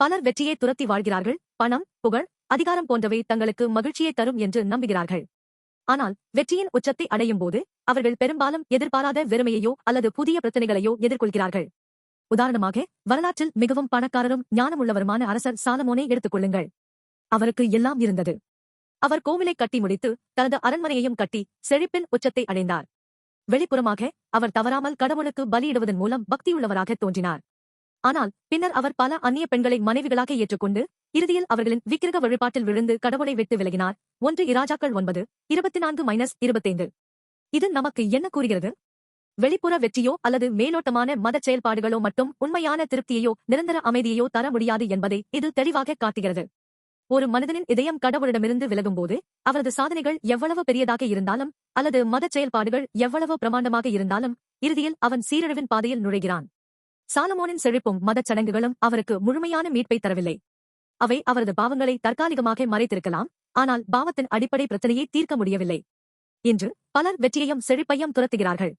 பலர் வெற்றியை துரத்தி வாழ்கிறார்கள் பணம் புகழ் அதிகாரம் போன்றவை தங்களுக்கு மகிழ்ச்சியை தரும் என்று நம்புகிறார்கள். ஆனால் வெற்றியின் உச்சத்தை அடையும் போது அவர்கள் பெரும்பாலும் எதிர்பாராத வெறுமையையோ அல்லது புதிய பிரச்சனைகளையோ எதிர்கொள்கிறார்கள். உதாரணமாக வரலாற்றில் மிகவும் பணக்காரரும் ஞானமுள்ளவருமான அரசர் சாலமோனை எடுத்துக் கொள்ளுங்கள். அவருக்கு எல்லாம் இருந்தது. அவர் கோவிலை கட்டி முடித்து தனது அரண்மனையையும் கட்டி செழிப்பின் உச்சத்தை அடைந்தார். வெளிப்புறமாக அவர் தவறாமல் கடவுளுக்கு பலியிடுவதன் மூலம் பக்தியுள்ளவராக தோன்றினார். ஆனால் பின்னர் அவர் பல அந்நிய பெண்களை மனைவிகளாக ஏற்றுக்கொண்டு இறுதியில் அவர்களின் விக்கிரக வழிபாட்டில் விழுந்து கடவுளை விட்டு விலகினார். ஒன்று இராஜாக்கள் ஒன்பது இருபத்தி நான்கு மைனஸ் இருபத்தைந்து. இது நமக்கு என்ன கூறுகிறது? வெளிப்புற வெற்றியோ அல்லது மேலோட்டமான மதச் செயல்பாடுகளோ மட்டும் உண்மையான திருப்தியையோ நிரந்தர அமைதியையோ தர முடியாது என்பதை இது தெளிவாக காட்டுகிறது. ஒரு மனிதனின் இதயம் கடவுளிடமிருந்து விலகும்போது அவரது சாதனைகள் எவ்வளவு பெரியதாக இருந்தாலும் அல்லது மதச் செயல்பாடுகள் எவ்வளவு பிரமாண்டமாக இருந்தாலும் இறுதியில் அவன் சீரழிவின் பாதையில் நுழைகிறான். சாலமோனின் செழிப்பும் மதச் சடங்குகளும் அவருக்கு முழுமையான மீட்பை தரவில்லை. அவை அவரது பாவங்களை தற்காலிகமாக மறைத்திருக்கலாம் ஆனால் பாவத்தின் அடிப்படை பிரச்சனையை தீர்க்க முடியவில்லை. இன்று பலர் வெற்றியையும் செழிப்பையும் துரத்துகிறார்கள்.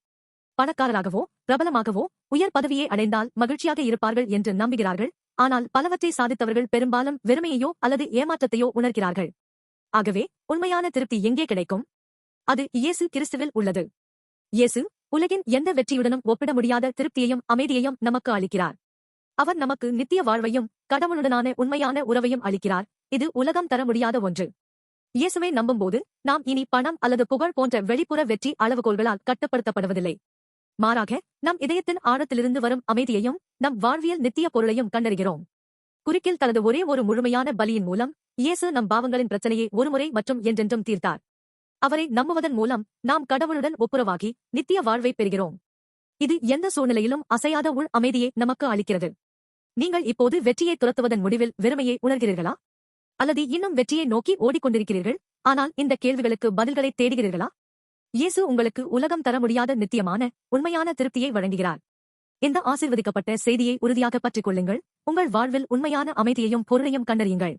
பணக்காரராகவோ பிரபலமாகவோ உயர் பதவியை அடைந்தால் மகிழ்ச்சியாக இருப்பார்கள் என்று நம்புகிறார்கள் ஆனால் பலவற்றை சாதித்தவர்கள் பெரும்பாலும் வெறுமையையோ அல்லது ஏமாற்றத்தையோ உணர்கிறார்கள். ஆகவே உண்மையான திருப்தி எங்கே கிடைக்கும்? அது இயேசு கிறிஸ்துவில் உள்ளது. இயேசு உலகின் எந்த வெற்றியுடனும் ஒப்பிட முடியாத திருப்தியையும் அமைதியையும் நமக்கு அளிக்கிறார். அவர் நமக்கு நித்திய வாழ்வையும் கடவுளுடனான உண்மையான உறவையும் அளிக்கிறார். இது உலகம் தர முடியாத ஒன்று. இயேசுவை நம்பும்போது நாம் இனி பணம் அல்லது புகழ் போன்ற வெளிப்புற வெற்றி அளவுகோல்களால் கட்டுப்படுத்தப்படுவதில்லை. மாறாக நம் இதயத்தின் ஆழத்திலிருந்து வரும் அமைதியையும் நம் வாழ்வியல் நித்திய பொருளையும் கண்டறிகிறோம். குறுக்கில் தனது ஒரே ஒரு முழுமையான பலியின் மூலம் இயேசு நம் பாவங்களின் பிரச்சனையை ஒருமுறை மற்றும் என்றென்றும் தீர்த்தார். அவரை நம்புவதன் மூலம் நாம் கடவுளுடன் ஒப்புரவாகி நித்திய வாழ்வை பெறுகிறோம். இது எந்த சூழ்நிலையிலும் அசையாத உள் அமைதியை நமக்கு அளிக்கிறது. நீங்கள் இப்போது வெற்றியை துரத்துவதன் முடிவில் வெறுமையை உணர்கிறீர்களா? அல்லது இன்னும் வெற்றியை நோக்கி ஓடிக்கொண்டிருக்கிறீர்கள் ஆனால் இந்த கேள்விகளுக்கு பதில்களை தேடுகிறீர்களா? இயேசு உங்களுக்கு உலகம் தர முடியாத நித்தியமான உண்மையான திருப்தியை வழங்குகிறார். இந்த ஆசிர்வதிக்கப்பட்ட செய்தியை உறுதியாக பற்றிக் கொள்ளுங்கள். உங்கள் வாழ்வில் உண்மையான அமைதியையும் பொருளையும் கண்டறியுங்கள்.